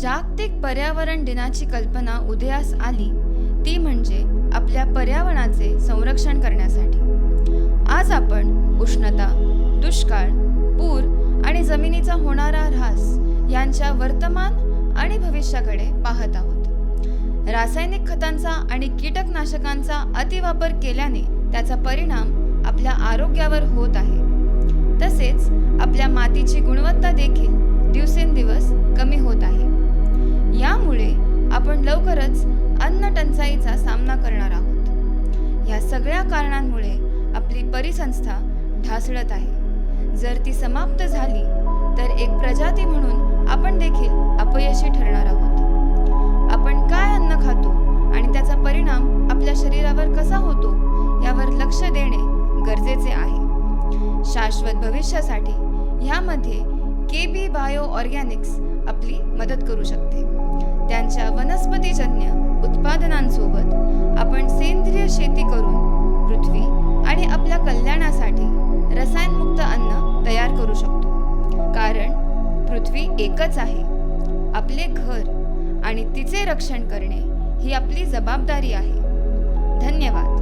जागतिक पर्यावरण दिनाची कल्पना उदयास आली. ती म्हणजे आपल्या पर्यावरणाचे संरक्षण करण्यासाठी. आज आपण उष्णता दुष्काळ पूर आणि जमिनीचा होणारा ऱ्हास यांच्या वर्तमान आणि भविष्याकडे पाहत आहोत. रासायनिक खतांचा आणि कीटकनाशकांचा अतिवापर केल्याने त्याचा परिणाम आपल्या आरोग्यावर होत आहे. तसेच आपल्या मातीची गुणवत्ता देखील दिवसेंदिवस कमी होत आहे. यामुळे आपण लवकरच अन्न टंचाईचा सामना करणार आहोत. या सगळ्या कारणांमुळे आपली परिसंस्था ढासळत आहे. जर ती समाप्त झाली तर एक प्रजाती म्हणून आपण देखील अपयशी ठरणार आहोत. आपण काय अन्न खातो आणि त्याचा परिणाम आपल्या शरीरावर कसा होतो यावर लक्ष देणे गरजेचे आहे. शाश्वत भविष्यासाठी ह्यामध्ये के बी बायो ऑर्गॅनिक्स आपली मदत करू शकते. त्यांच्या वनस्पतीजन्य उत्पादनांसोबत आपण सेंद्रिय शेती करून पृथ्वी आणि आपल्या कल्याणासाठी रसायनमुक्त अन्न तयार करू शकतो. कारण पृथ्वी एकच आहे. आपले घर आणि तिचे रक्षण करणे ही आपली जबाबदारी आहे. धन्यवाद.